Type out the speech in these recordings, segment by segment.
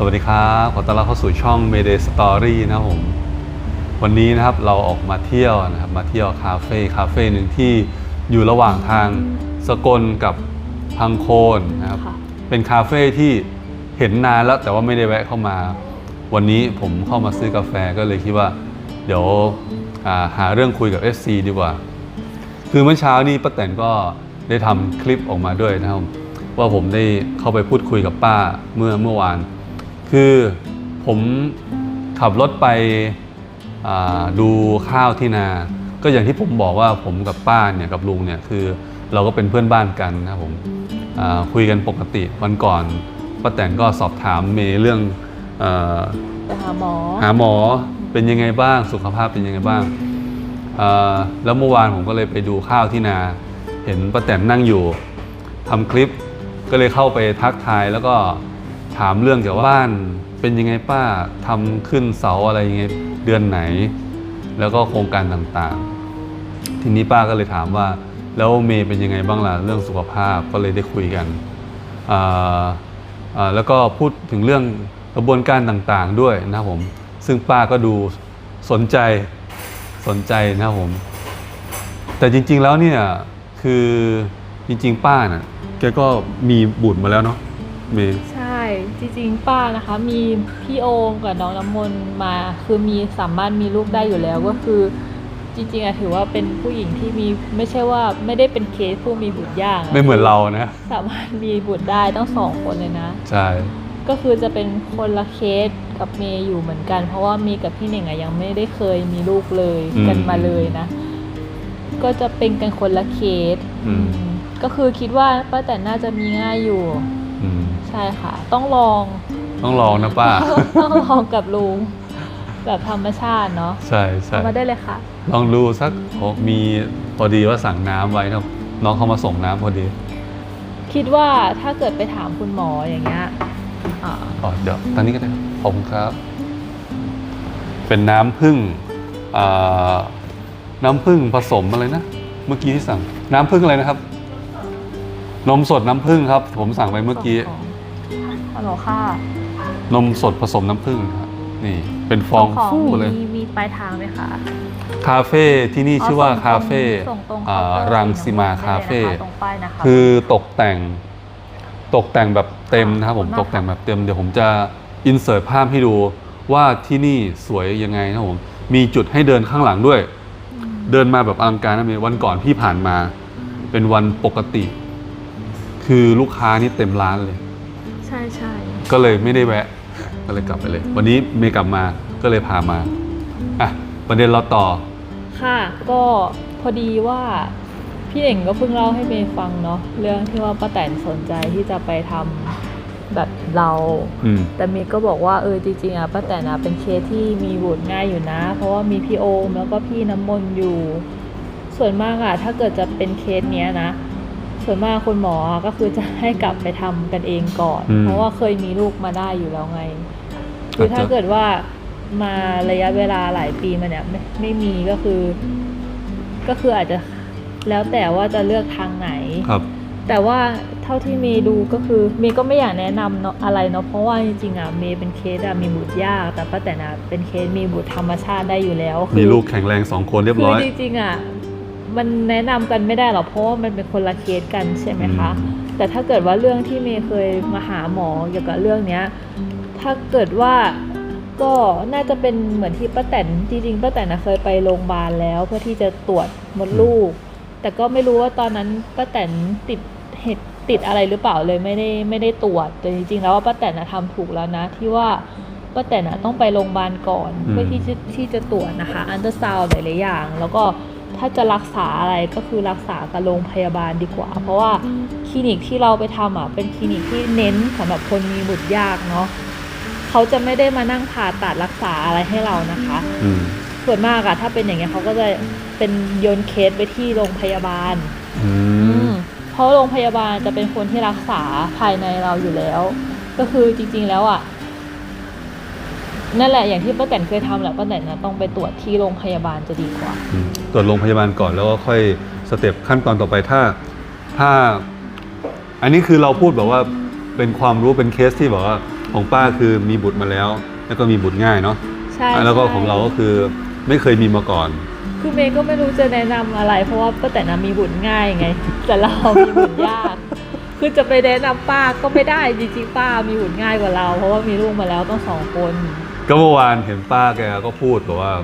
สวัสดีครับ ขอต้อนรับเข้าสู่ช่อง Mayday Story นะครับผม วันนี้นะครับเราออกมาเที่ยวนะครับ มาเที่ยวคาเฟ่คาเฟ่หนึ่งที่อยู่ระหว่างทางสกลกับพังโคนนะครับค่ะเป็นคาเฟ่ที่เห็นนานแล้วแต่ว่าไม่ได้แวะเข้ามา วันนี้ผมเข้ามาซื้อกาแฟก็เลยคิดว่า เดี๋ยวอ่าหาเรื่องคุยกับ FC ดีกว่า คือเมื่อเช้านี้ป้าแตนก็ได้ทำคลิปออกมาด้วยนะครับว่าผมได้เข้าไปพูดคุยกับป้าเมื่อเมื่อวาน คือผมขับรถไปอ่าดูข้าวที่นา ก็อย่างที่ผมบอกว่าผมกับป้าเนี่ยกับลุงเนี่ยคือเราก็เป็นเพื่อนบ้านกันนะครับผมอ่าคุยกันปกติวันก่อนป้าแตนก็สอบถามเมย์เรื่องเออไปหาหมอหาหมอเป็นยังไงบ้างสุขภาพเป็นยังไงบ้างเอ่อแล้วเมื่อวานผมก็เลยไปดูข้าวที่นา เห็นป้าแตนนั่งอยู่ทำคลิปก็เลยเข้าไปทักทายแล้วก็ ถามเรื่องเกี่ยวกับบ้านเป็นยังไงป้าทำขึ้นเสาอะไรยังไงเดือนไหน แล้วก็โครงการต่างๆ ทีนี้ป้าก็เลยถามว่า แล้วเมย์เป็นยังไงบ้างล่ะเรื่องสุขภาพก็เลยได้คุยกันแล้วก็พูดถึงเรื่องกระบวนการต่างๆด้วยนะครับผม ซึ่งป้าก็ดูสนใจสนใจนะครับผม แต่จริง ๆแล้วเนี่ยคือจริง ๆ ป้าน่ะแกก็มีบุตรมาแล้วเนาะเมย์ใช่ จริงๆป้านะคะ มีพี่โอมกับน้องน้ำมนต์มา คือมีสามารถมีลูกได้อยู่แล้วก็คือ จริงๆอะถือว่าเป็นผู้หญิงที่มีไม่ใช่ว่าไม่ได้เป็นเคสผู้มีบุตรยากะไม่เหมือนเรานะ สามารถมีบุตรได้ต้องสองคนเลยนะ ใช่ ก็คือจะเป็นคนละเคสกับเมย์อยู่เหมือนกัน เพราะว่าเมย์กับพี่เหน่งอะยังไม่ได้เคยมีลูกเลยกันมาเลยนะ ก็จะเป็นกันคนละเคสอืมอืมก็คือคิดว่าป้าแต่น่าจะมีง่ายอยู่ อืมใช่ค่ะ ต้องลองต้องลองนะป้า ต้องลองกับลุงแบบธรรมชาติเนาะใช่ใช่เอามาได้เลยค่ะ ลองดูสักโอ้มีพอดีว่าสั่งน้ำไว้นะครับน้องเขามาส่งน้ำพอดีคิดว่าถ้าเกิดไปถามคุณหมออย่างเงี้ยอ่า อ๋อเดี๋ยวตอนนี้ก็ได้ครับขอบคุณครับ เป็นน้ำผึ้งอ่าน้ำผึ้งผสมอะไรนะ เมื่อกี้ที่สั่งน้ำผึ้งอะไรนะครับ นมสดน้ำผึ้งครับ ผมสั่งไปเมื่อกี้ ฮัลโหลค่ะนมสดผสมน้ำผึ้งครับนี่เป็นฟองของฟู่เลย มีมีปลายทางไหมคะ คาเฟ่ที่นี่ชื่อว่าส่งตรงคาเฟ่ส่งตรงอ่าเคาน์เตอรังสีมาคาเฟ่ได้ลยนะคะตรงป้ายนะคะคือตกแต่ง ตกแต่งแบบเต็มนะครับผมขอบคุณมากตกแต่งแบบเต็มเดี๋ยวผมจะอินเสิร์ตภาพให้ดูว่าที่นี่สวยยังไงนะครับผมมีจุดให้เดินข้างหลังด้วย เดินมาแบบอลังการนะเมย์วันก่อนพี่ผ่านมา เป็นวันปกติ คือลูกค้านี่เต็มร้านเลย ใช่ใช่ก็เลยไม่ได้แวะ ก็เลยกลับไปเลย วันนี้เมย์กลับมาก็เลยพามาอะประเด็นเราต่อ ค่ะ ก็พอดีว่าพี่เองก็เพิ่งเล่าให้เมย์ฟังเนาะเรื่องที่ว่าป้าแตนสนใจที่จะไปทำแบบเรา อืม แต่เมย์ก็บอกว่าเออจริงๆอะป้าแตนอะเป็นเคสที่มีบุตรง่ายอยู่นะ เพราะว่ามีพี่โอมแล้วก็พี่น้ำมนต์อยู่ ส่วนมากอะถ้าเกิดจะเป็นเคสเนี้ยนะ ส่วนมากคุณหมออะก็คือจะให้กลับไปทำกันเองก่อนอืมเพราะว่าเคยมีลูกมาได้อยู่แล้วไงคือถ้าอาจจะเกิดว่ามาระยะเวลาหลายปีมาเนี่ยไม่ไม่มีก็คือ ก็คืออาจจะแล้วแต่ว่าจะเลือกทางไหนครับ แต่ว่าเท่าที่เมย์ดูก็คือเมย์ก็ไม่อยากแนะนำเนาะอะไรเนาะเพราะว่าจริงๆอะเมย์เป็นเคสอะมีบุตรยาก แต่ป้าแต่นะเป็นเคสมีบุตรธรรมชาติได้อยู่แล้วคือมีลูกแข็งแรงสองคนเรียบร้อยคือจริงๆอะ มันแนะนำกันไม่ได้หรอกเพราะว่ามันเป็นคนละเคสกันใช่ไหมคะอืมแต่ถ้าเกิดว่าเรื่องที่เมย์เคยมาหาหมอเกี่ยวกับเรื่องเนี้ย ถ้าเกิดว่าก็น่าจะเป็นเหมือนที่ป้าแตนจริงๆป้าแตนนะเคยไปโรงพยาบาลแล้ว เพื่อที่จะตรวจมดลูก แต่ก็ไม่รู้ว่าตอนนั้นป้าแตนติดเหตุติดอะไรหรือเปล่าเลยไม่ได้ไม่ได้ตรวจแต่จริงๆแล้วว่าป้าแตนนะทำถูกแล้วนะ ที่ว่าป้าแตนนะต้องไปโรงพยาบาลก่อนอืมเพื่อที่จะที่จะตรวจนะคะ อันเตอร์ซาวหลายๆอย่าง แล้วก็ ถ้าจะรักษาอะไรก็คือรักษากับโรงพยาบาลดีกว่า เพราะว่าคลินิกที่เราไปทำอะเป็นคลินิกที่เน้นสำหรับคนมีบุตรยากเนาะเขาจะไม่ได้มานั่งผ่าตัดรักษาอะไรให้เรานะคะอืมส่วนมากอะถ้าเป็นอย่างเงี้ยเขาก็จะเป็นโยนเคสไปที่โรงพยาบาลอืมเพราะโรงพยาบาลจะเป็นคนที่รักษาภายในเราอยู่แล้ว ก็คือจริง ๆ แล้วอะ นั่นแหละอย่างที่ป้าแตนเคยทำแหละป้าแตนนะต้องไปตรวจที่โรงพยาบาลจะดีกว่าอืมตรวจโรงพยาบาลก่อนแล้วก็ค่อยสเต็ปขั้นตอนต่อไปถ้าถ้า อันนี้คือเราพูดแบบว่าเป็นความรู้เป็นเคสที่แบบว่าของป้าคือมีบุตรมาแล้ว แล้วก็มีบุตรง่ายเนาะใช่อะแล้วก็ใช่ของเราก็คือไม่เคยมีมาก่อน คือเมย์ก็ไม่รู้จะแนะนำอะไร เพราะว่าป้าแต่นะมีบุตรง่ายไง แต่เรามีบุตรยาก คือจะไปแนะนำป้าก็ไม่ได้จริงๆป้ามีบุตรง่ายกว่าเรา เพราะว่ามีลูกมาแล้วต้องสองคน ก็เมื่อวานเห็นป้าแกก็พูดบอกว่า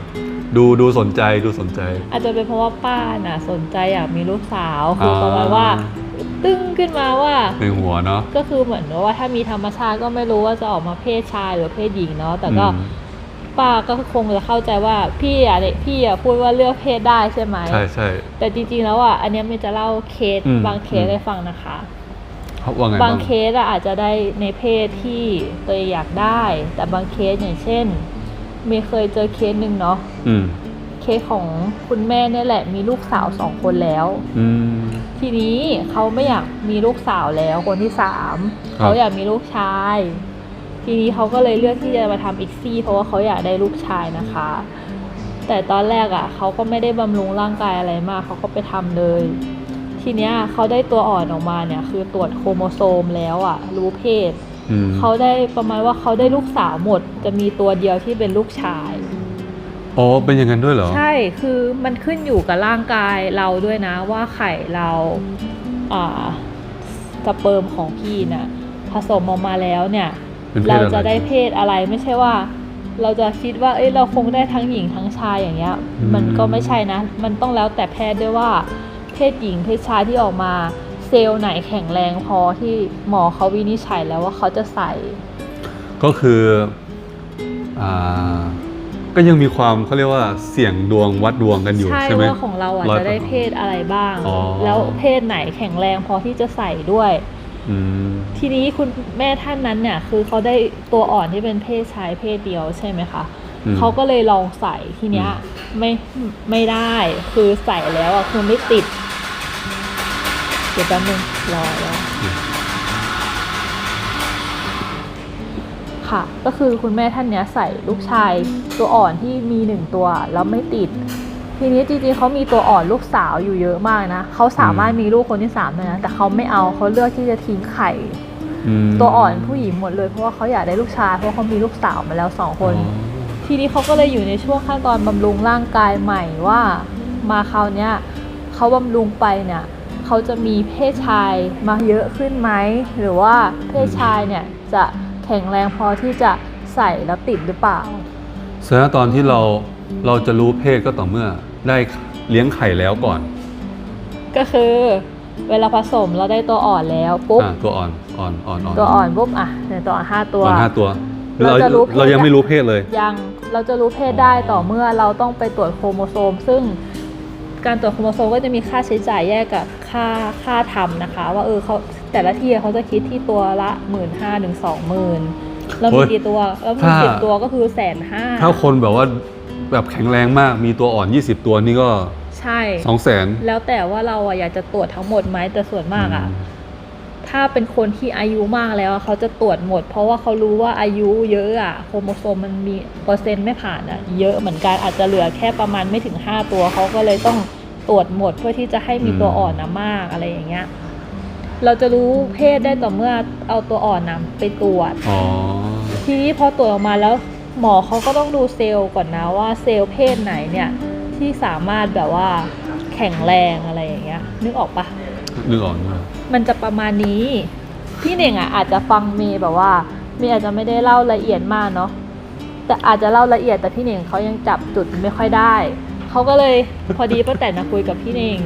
ดูดูสนใจดูสนใจ อาจจะเป็นเพราะว่าป้าน่ะสนใจอยากมีลูกสาวคือประมาณว่า ตึ้งขึ้นมาว่าในหัวเนาะก็คือเหมือนว่าถ้ามีธรรมชาติก็ไม่รู้ว่าจะออกมาเพศชายหรือเพศหญิงเนาะแต่ก็อืมป้าก็คงจะเข้าใจว่าพี่อะเด็กพี่อะพูดว่าเลือกเพศได้ใช่ไหมใช่ใช่แต่จริงๆแล้วอะอันเนี้ยมันจะเล่าเคสอืมบางเคสอืมให้ฟังนะคะเขา ว่าไงบาบ้างงเคสอะอาจจะได้ในเพศที่ตัวเองอยากได้ แต่บางเคสอย่างเช่นเมย์เคยเจอเคสหนึ่งเนาะอืมเคสของคุณแม่เนี่ยแหละ มีลูกสาวสองคนแล้วอืมทีนี้เขาไม่อยากมีลูกสาวแล้วคนที่สามครับเขาอยากมีลูกชาย ทีนี้เขาก็เลยเลือกที่จะมาทำอีกซี่เพราะว่าเขาอยากได้ลูกชายนะคะ แต่ตอนแรกอะ่ะเขาก็ไม่ได้บำรุงร่างกายอะไรมากเขาก็ไปทำเลย ทีเนี้ยเขาได้ตัวอ่อนออกมาเนี่ย คือตรวจโครโมโซมแล้วอะ่ะรู้เพศอืมเขาได้ประมาณว่าเขาได้ลูกสาวหมด จะมีตัวเดียวที่เป็นลูกชายอ๋อเป็นอย่างนั้นด้วยเหรอ ใช่คือมันขึ้นอยู่กับร่างกายเราด้วยนะ ว่าไข่เราอ่าสเปิร์มของพี่น่ะผสมออกมาแล้วเนี่ยเป็นเพศเราอะไรจะได้เพศอะไรไม่ใช่ว่า เราจะคิดว่า เอ้ยเราคงได้ทั้งหญิงทั้งชายอย่างเงี้ยอืมมันก็ไม่ใช่นะ มันต้องแล้วแต่แพทย์ด้วยว่า เพศหญิงเพศชายที่ออกมา เซลล์ไหนแข็งแรงพอที่หมอเขาวินิจฉัยแล้วว่าเขาจะใส่ ก็คืออ่าก็ยังมีความเขาเรียกว่าเสี่ยงดวงวัดดวงกันอยู่ใช่ใช่ไหมว่าของเราอะร้อยจะได้เพศอะไรบ้างอ๋อแล้วเพศไหนแข็งแรงพอที่จะใส่ด้วยอืมทีนี้คุณแม่ท่านนั้นเนี่ย คือเขาได้ตัวอ่อนที่เป็นเพศชายเพศเดียวใช่ไหมคะอืมเขาก็เลยลองใส่ทีเนี้ยอืมไม่ไม่ได้คือใส่แล้วอะคือไม่ติด เดี๋ยวแป๊บนึงรอรอค่ะ ก็คือคุณแม่ท่านเนี้ยใส่ลูกชายตัวอ่อนที่มีหนึ่งตัวแล้วไม่ติด ทีนี้จริงๆเขามีตัวอ่อนลูกสาวอยู่เยอะมากนะเขาสามารถมีลูกคนที่สามได้นะแต่เขาไม่เอาเขาเลือกที่จะทิ้งไข่มตัวอ่อนผู้หญิงหมดเลยเพราะว่าเขาอยากได้ลูกชายเพราะว่าเขามีลูกสาวมาแล้วสองคนอ๋อทีนี้เขาก็เลยอยู่ในช่วงขั้นตอนบำรุงร่างกายใหม่ว่า มาคราวเนี้ยเขาบำรุงไปเนี่ย เขาจะมีเพศชายมาเยอะขึ้นไหม หรือว่าเพศชายเนี่ยจะแข็งแรงพอที่จะใส่แล้วติดหรือเปล่าแสดงว่าตอนที่เราเราจะรู้เพศก็ต่อเมื่อได้เลี้ยงไข่แล้วก่อน ก็คือเวลาผสมเราได้ตัวอ่อนแล้วปุ๊บอ่าตัวอ่อนอ่อนอ่อนอ่อนตัวอ่อนปุ๊บอะในตัวอ่อนห้าตัวอ่อนห้าตัว เราจะรู้เพศเรายังไม่รู้เพศเลย ยังเราจะรู้เพศได้ต่อเมื่อเราต้องไปตรวจโครโมโซม ซึ่ง การตรวจโครโมโซมก็จะมีค่าใช้จ่ายแยกกับค่าค่าทำนะคะ ว่าเออเขาแต่ละที่เขาจะคิดที่ตัวละหมื่นห้าถึงสองหมื่นแล้วโอ้มียกี่ตัวแล้วมีถ้าสิบตัวก็คือแสนห้าถ้าคนแบบว่าแบบแข็งแรงมากมีตัวอ่อน 20 ตัวนี่ก็ใช่2 0 0 0 0นแล้วแต่ว่าเราอะอยากจะตรวจทั้งหมดไหมแต่ส่วนมากอะ ถ้าเป็นคนที่อายุมากแล้วอะเขาจะตรวจหมด เพราะว่าเขารู้ว่าอายุเยอะอะโครโมโซมมันมีเปอร์เซ็นต์ไม่ผ่านอะเยอะเหมือนกันอาจจะเหลือแค่ประมาณไม่ถึง 5 ตัวเขาก็เลยต้องตรวจหมดเพื่อที่จะให้มีตัวอ่อนนะมากอะไรอย่างเงี้ยเราจะรู้เพศได้ต่อเมื่อเอาตัวอ่อนนะไปตรวจอ๋อทีนี้พอตรวจออกมาแล้วหมอเขาก็ต้องดูเซลล์ก่อนนะว่าเซลล์เพศไหนเนี่ยที่สามารถแบบว่าแข็งแรงอะไรอย่างเงี้ยนึกออกปะ นึกออกนึกออกมันจะประมาณนี้ พี่เน่งอะอาจจะฟังเมย์แบบว่าเมย์อาจจะไม่ได้เล่าละเอียดมากเนาะแต่อาจจะเล่าละเอียดแต่พี่เน่งเขายังจับจุดไม่ค่อยได้เขาก็เลยพอดีป้าแต่นะคุยกับพี่เน่ง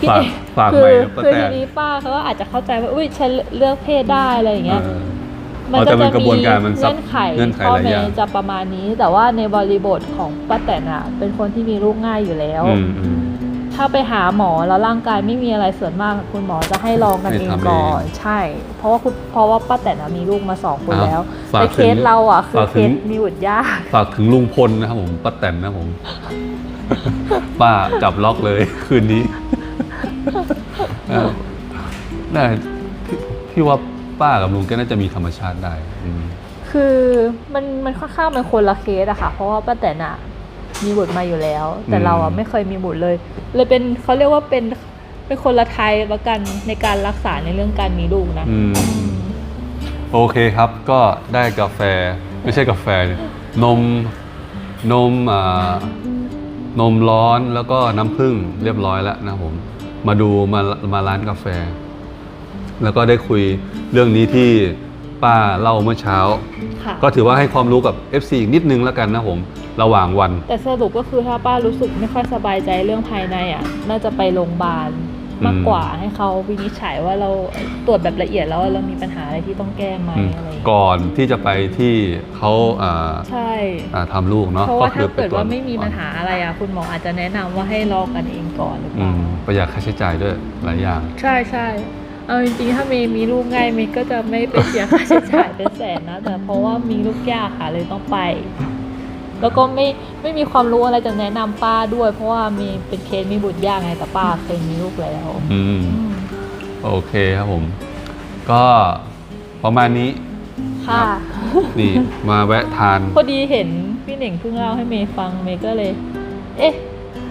พี่ฝากเน่งฝากคืไปอนะป้าคือแต่ทีนี้ป้าเขาก็อาจจะเข้าใจว่าอุ้ยฉันเลือกเพศได้อะไรอย่างเงี้ยเออมันอ๋อก็แต่มัจะนกระมีบวนการมันซับเงื่อนไขเงื่อนไขข้อหลายแม้อย่างจะประมาณนี้ แต่ว่าในบริบทของป้าแตนอะเป็นคนที่มีลูกง่ายอยู่แล้วอืมอืม ถ้าไปหาหมอแล้วร่างกายไม่มีอะไรส่วนมาก คุณหมอจะให้ลองกันให้เองทำเองก่อนใช่ เพราะว่าคุณเพราะว่าป้าแตนอะมีลูกมาสองคนอ้าวแล้วฝากแต่เคสถึงเราอะคือฝากเคถึงสมีบุตรยากฝากถึงลุงพลนะครับผมป้าแตนนะผมป้าจับล็อกเลยคืนนี้เออได้พี่พี่ว่าป้ากับลุงก็น่าจะมีธรรมชาติได้อืมคือมันมันค่อนข้างเป็นคนละเคสอะค่ะ เพราะว่าป้าแตนอะ มีบุตรมาอยู่แล้ว แต่เราอะไม่เคยมีบุตรเลย เลยเป็นเขาเรียกว่าเป็นเป็นคนละไทยประกันในการรักษาในเรื่องการมีลูกนะอืมโอเคครับก็ได้กาแฟไม่ใช่กาแฟดินมนมอ่านมร้อนแล้วก็น้ำผึ้งเรียบร้อยแล้วนะครับผม มาดูมามาร้านกาแฟ แล้วก็ได้คุยเรื่องนี้ที่ ป้าเล่าเมื่อเช้า ค่ะ ก็ถือว่าให้ความรู้กับ FC อีกนิดนึงแล้วกันนะผมระหว่างวัน แต่สรุปก็คือถ้าป้ารู้สึกไม่ค่อยสบายใจเรื่องภายในอะ น่าจะไปโรงพยาบาลมากกว่าให้เขาวินิจฉัยว่าเราตรวจแบบละเอียดแล้วว่าเรามีปัญหาอะไรที่ต้องแก้ไหมอืมอะไรอย่างเงี้ยก่อนที่จะไปที่เขาอ่าใช่ อ่าทำลูกเนาะเพราะว่าคืถ้าไปเกิดตรจว่าไม่มีก่อนปัญหาอะไรอะคุณหมออาจจะแนะนำว่าให้รอกันเองก่อนหรือเปอืล่ามประหยัดค่าใช้จ่ายด้วยหลายอย่างใช่ใช่ เอาจริงๆ ถ้าเมย์มีลูกง่ายเมย์ก็จะไม่ไปเสียค่าใช้จ่ายเป็นแสนนะ แต่เพราะว่ามีลูกยากค่ะเลยต้องไป แล้วก็ไม่ไม่มีความรู้อะไรจะแนะนำป้าด้วย เพราะว่ามีเป็นเคสมีบุตรยากไงแต่ป้าเคยมีลูกแล้วอืมอืมโอเคครับผม ก็ประมาณนี้ค่ะนี่มาแวะทาน พอดีเห็นพี่เหน่งเพิ่งเล่าให้เมย์ฟังเมย์ก็เลย เอ๊ะ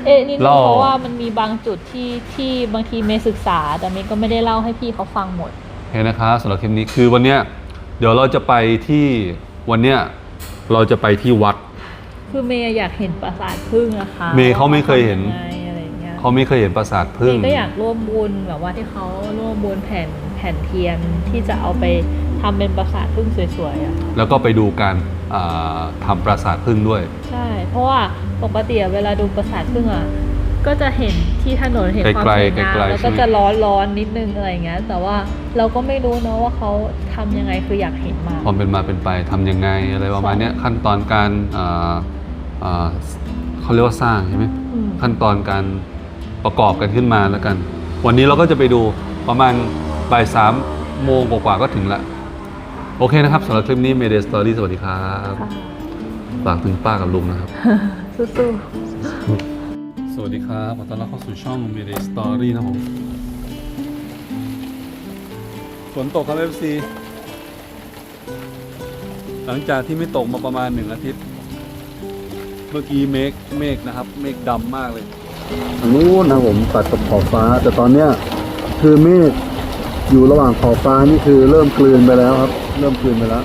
เอ๊ะนี่เล่าเพราะว่ามันมีบางจุดที่ที่บางทีเมย์ศึกษา แต่เมย์ก็ไม่ได้เล่าให้พี่เขาฟังหมดโอเคนะครับสำหรับคลิปนี้คือวันเนี้ยเดี๋ยวเราจะไปที่วันเนี้ยเราจะไปที่วัด คือเมย์อยากเห็นปราสาทพึ่งนะคะเมย์เขาไม่เคยเห็น ว่าทำงไงอะไรอย่างเงี้ยเขาไม่เคยเห็นปราสาทเมพึ่ง ย์ก็อยากร่วมบุญแบบว่าที่เขาร่วมบุญแผ่นแผ่นเทียนที่จะเอาไป ทำเป็นปราสาทพึ่งสวยๆอะแล้วก็ไปดูการอ่าทำปราสาทพึ่งด้วย ใช่ เพราะว่าปกติอะเวลาดูปราสาทพึ่งอะก็จะเห็นที่ถนนเห็นความไกลสๆวยงามไกลๆแล้วใช่ก็ไหมจะร้อนร้อนๆนิดนึงอะไรอย่างเงี้ย แต่ว่าเราก็ไม่รู้เนอะว่าเขาทำยังไงคืออยากเห็นมากความเป็นมาเป็นไปทำยังไงอะไรประมาณเนี้ยขั้นตอนการอ่าอ่าเขาเรียกว่าสร้างใช่ไหมอืมขั้นตอนการประกอบกันขึ้นมาแล้วกัน วันนี้เราก็จะไปดูประมาณบ่ายสามโมงกว่าๆก็ถึงละ โอเคนะครับสำหรับคลิปนี้ Mayday Story สวัสดีครับค่ะฝากถึงป้ากับลุงนะครับ สู้สวัสดีครับขอต้อนรับเข้าสู่ช่อง Mayday Story นะครับผมฝนตกครับ FC หลังจากที่ไม่ตกมาประมาณหนึ่งอาทิตย์ เมื่อกี้เมฆเมฆนะครับ เมฆดำมากเลย ทางนู้นนะผมตัดกับขอบฟ้า แต่ตอนเนี้ยคือเมฆ อยู่ระหว่างขอบฟ้านี่คือเริ่มกลืนไปแล้วครับ เริ่มกลืนไปแล้ว